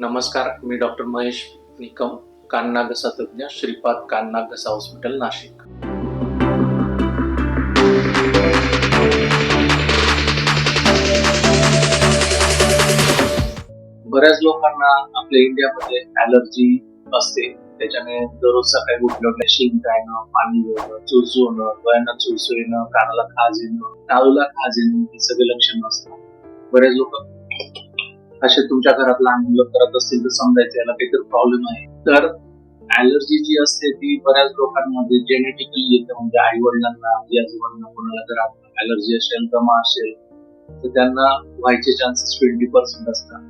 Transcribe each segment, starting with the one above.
नमस्कार मी डॉक्टर महेश निकम कान्ना घसा तज्ज्ञ श्रीपाद कान्ना घसा हॉस्पिटल नाशिक. बऱ्याच लोकांना आपल्या इंडियामध्ये ऍलर्जी असते. त्याच्याने दररोज सकाळी उठल्या शिंक येणं पाणी येणं चुळचुळणं डोळ्यांना चुळचुळ कानाला खाज येणं टाळूला खाज येणं हे सगळे लक्षण असतात. बरेच लोक असे तुमच्या घरात लहान मुलं करत असतील तर समजायचं याला काहीतरी प्रॉब्लेम आहे. तर ऍलर्जी जी असते ती बऱ्याच लोकांमध्ये जेनेटिकली येते. म्हणजे आई वडिलांना आजी आजोबांना कोणाला जर ऍलर्जी असेल दमा असेल तर त्यांना व्हायचे चान्सेस ट्वेंटी पर्सेंट असतात.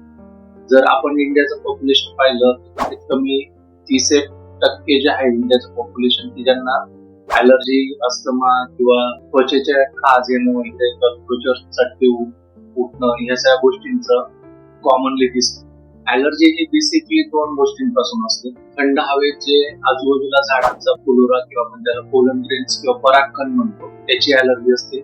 जर आपण इंडियाचं पॉप्युलेशन पाहिलं तर कमीत कमी तीस एक टक्के जे आहे इंडियाचं पॉप्युलेशन की ज्यांना ॲलर्जी अस्थमा किंवा त्वचेच्या खाज येणं वगैरे उठणं ह्या सगळ्या गोष्टींचं कॉमनली दिसते. अलर्जी ही बेसिकली दोन गोष्टींपासून असते. थंड हवेचे आजूबाजूला झाडांचा फुलोरा किंवा आपण त्याला पोलन ग्रेन्स किंवा परागकण म्हणतो त्याची अलर्जी असते.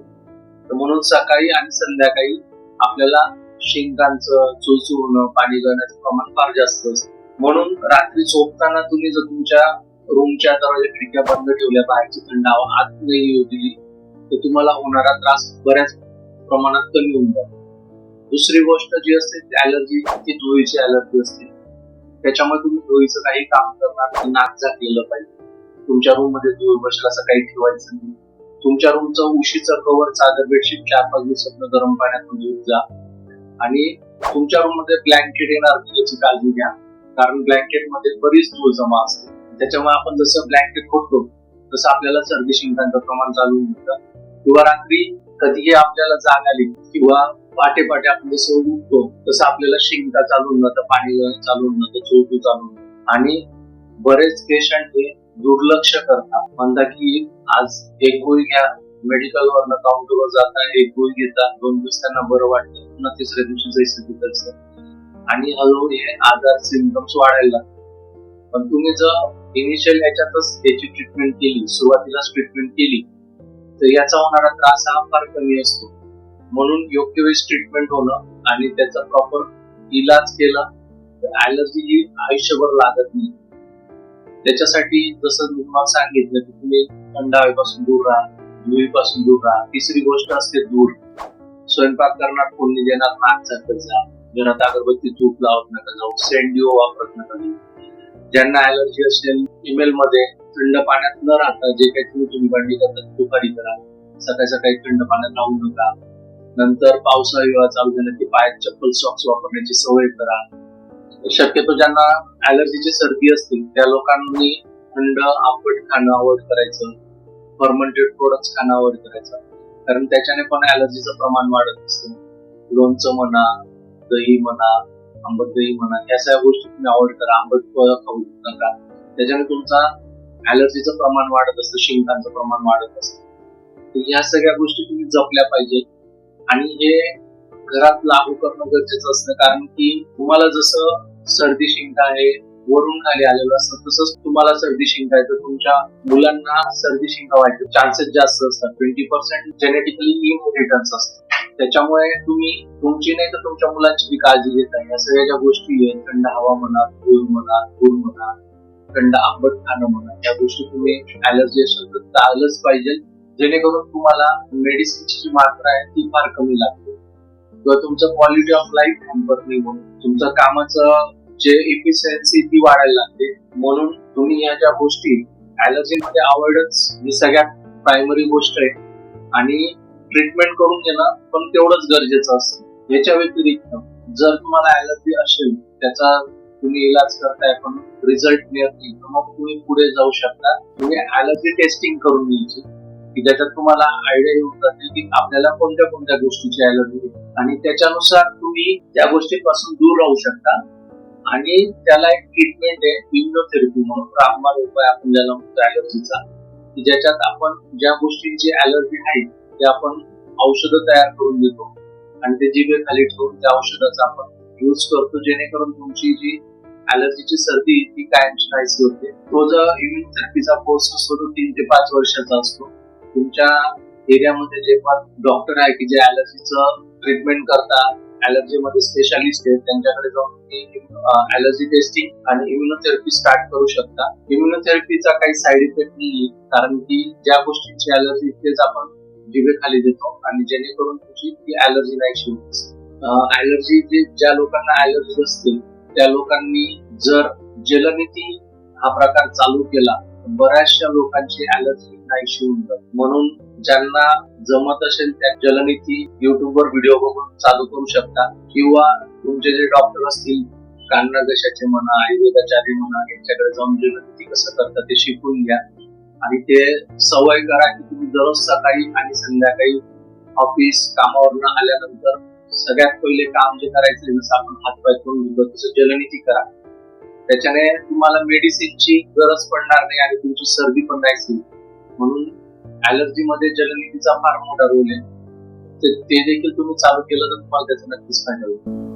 तर म्हणून सकाळी आणि संध्याकाळी आपल्याला शेंगांचं चुळचुळणं पाणी जाण्याचं प्रमाण फार जास्त असतं. म्हणून रात्री झोपताना तुम्ही जर तुमच्या रूमच्या दरवाजा खिडक्या बंद ठेवल्या बाहेरची थंड हवा आत नाही होती दिली तर तुम्हाला होणारा त्रास बऱ्याच प्रमाणात कमी होऊन जातो. दुसरी गोष्ट जी असते ती अलर्जी ती धुळीची अलर्जी असते. त्याच्यामुळे तुम्ही धुळीचं काही काम करणार नाक झाकलेलं पाहिजे. तुमच्या रूममध्ये धुळ बसेल असं काही ठेवायचं नाही. तुमच्या रूमचं उशीचं कवर चादर बेडशीट चार पाच दिवसात गरम पाण्यात धुवून जा. आणि तुमच्या रूममध्ये ब्लँकेट येणार याची काळजी घ्या. कारण ब्लँकेटमध्ये बरीच धूळ जमा असते. त्याच्यामुळे आपण जसं ब्लँकेट खोडतो तसं आपल्याला सर्दी शिंकांचं प्रमाण चालू होतं. किंवा रात्री कधीही आपल्याला जाग आली किंवा पाटे पाटे आपण जसं उठतो. तसं आपल्याला शिंका चालू होऊन जातं पाणी चालून चालू होऊन जातं चोळतू चालू आणि बरेच पेशंट हे दुर्लक्ष करतात. म्हणतात की आज एक गोळी घ्या मेडिकल वरनं काउंटरवर जाता एक गोळी घेतात दोन दिवस त्यांना बरं वाटतं. पुन्हा तिसऱ्या दिवशी जायचं तिथं आणि हळूहळू हे आजार सिमटम्स वाढायला लागतात. पण तुम्ही जर इनिशियल याच्यातच याची ट्रीटमेंट केली सुरुवातीलाच ट्रीटमेंट केली तर याचा होणारा त्रास हा फार कमी असतो. म्हणून योग्य वेळेस ट्रीटमेंट होणं आणि त्याचा प्रॉपर इलाज केला तर ॲलर्जी ही आयुष्यभर लागत नाही. त्याच्यासाठी जसं मी तुम्हाला सांगितलं की तुम्ही थंड हवेपासून दूर राहा धुळीपासून दूर राहा तिसरी गोष्ट असते दूर स्वयंपाक करणार कोणी देणार नाक झाकत जा. घरात अगरबत्ती तूप लावत नका जाऊ सेंडिओ वापरत नका जाऊ. ज्यांना ॲलर्जी असेल ईमेल मध्ये थंड पाण्यात न राहता जे काही तुम्ही तुम्ही बंडी करता दुपारी करा. सकाळी सकाळी थंड पाण्यात राहू नका. नंतर पावसाळा हिवाळा चालू झाला की पायात चप्पल सॉक्स वापरण्याची सवय करा. शक्यतो ज्यांना ॲलर्जीची सर्दी असते त्या लोकांनी थंड आंबट खाणं अवॉइड करायचं. फर्मंटेड प्रोडक्ट खाणं अवॉइड करायचं. कारण त्याच्याने पण ॲलर्जीचं प्रमाण वाढत असतं. लोणचं म्हणा दही म्हणा आंबट दही म्हणा या सगळ्या गोष्टी तुम्ही अवॉइड करा. आंबट फळं खाऊ नका. त्याच्याने तुमचा ॲलर्जीचं प्रमाण वाढत असतं शिंकांचं प्रमाण वाढत असतं. या सगळ्या गोष्टी तुम्ही जपल्या पाहिजेत. आणि हे घरात लागू करणं गरजेचं असतं. कारण की तुम्हाला जसं सर्दी शिंका आहे वरून खाली आलेलं असतं तसंच तुम्हाला सर्दी शिंका येतं तुमच्या मुलांना सर्दी शिंका व्हायचे चान्सेस जास्त असतात. ट्वेंटी पर्सेंट जेनेटिकली इनहेरिटन्स असतं. त्याच्यामुळे तुम्ही तुमची नाही तर तुमच्या मुलांची बी काळजी घेता या सगळ्या ज्या गोष्टी आहेत थंड हवा म्हणा धूळ म्हणा धूळ म्हणा थंड आंबट खाणं म्हणा या गोष्टी तुम्ही ऍलर्जी असेल तर टाळलंच पाहिजे. जेणेकरून तुम्हाला मेडिसिनची जी मात्रा आहे ती फार कमी लागते. किंवा तुमचं क्वालिटी ऑफ लाईफ हॅम्पर नाही म्हणून तुमचं कामाचं जे इफिशियन्सी ती वाढायला लागते. म्हणून तुम्ही या ज्या गोष्टी ऍलर्जी मध्ये आवडच ही सगळ्यात प्रायमरी गोष्ट आहे. आणि ट्रीटमेंट करून घेणं पण तेवढंच गरजेचं असतं. याच्या व्यतिरिक्त जर तुम्हाला ऍलर्जी असेल त्याचा तुम्ही इलाज करताय पण रिझल्ट मिळत नाही तर मग तुम्ही पुढे जाऊ शकता. तुम्ही ऍलर्जी टेस्टिंग करून घ्यायची. की ज्याच्यात तुम्हाला आयडिया येऊन जाते की आपल्याला कोणत्या कोणत्या गोष्टीची ऍलर्जी आणि त्याच्यानुसार तुम्ही त्या गोष्टीपासून दूर राहू शकता. आणि त्याला एक ट्रीटमेंट आहे इम्युनोथेरपी म्हणून. रामबाण उपाय आपण ज्याला म्हणतो ऍलर्जीचा की ज्याच्यात आपण ज्या गोष्टींची ऍलर्जी आहे ते आपण औषधं तयार करून देतो. आणि ते जिभे खाली ठेवून त्या औषधाचा आपण यूज करतो जेणेकरून तुमची जी ऍलर्जीची सर्दी ती कायमची नाहीशी होते तो जर इम्युनोथेरपीचा कोर्स असतो तो तीन ते पाच वर्षाचा असतो. तुमच्या एरियामध्ये जे डॉक्टर आहे की जे अलर्जीचं ट्रीटमेंट करतात allergy मध्ये स्पेशालिस्ट आहेत त्यांच्याकडे जाऊन तुम्ही अलर्जी टेस्टिंग आणि इम्युनोथेरपी स्टार्ट करू शकता. इम्युनोथेरपीचा काही साईड इफेक्ट नाही कारण की ज्या गोष्टींची अलर्जी तेच आपण जिभेखाली देतो आणि जेणेकरून तुमची ती अलर्जी नाही शिवत अलर्जी जे ज्या लोकांना अलर्जी असतील त्या लोकांनी जर जलनीती हा प्रकार चालू केला बऱ्याचशा लोकांची अलर्जी नाही शिवून म्हणून ज्यांना जमत असेल त्या जलनीती युट्यूबवर व्हिडिओ बघून चालू करू शकता. किंवा तुमचे जे डॉक्टर असतील काननागशाचे म्हणा आयुर्वेदाचार्य म्हणा यांच्याकडे जाऊन जलनीती कसं करतात ते शिकून घ्या. आणि ते सवय करा की तुम्ही दररोज सकाळी आणि संध्याकाळी ऑफिस कामावरनं आल्यानंतर सगळ्यात पहिले काम जे करायचं जसं आपण हातपाय करून घेतो तसं जलनीती करा. त्याच्याने तुम्हाला मेडिसिनची गरज पडणार नाही आणि तुमची सर्दी पण नाही म्हणून अलर्जी मध्ये फार मोठा रोल आहे. ते देखील तुम्ही चालू केलं तर तुम्हाला त्याचा नक्कीच फायदा होईल.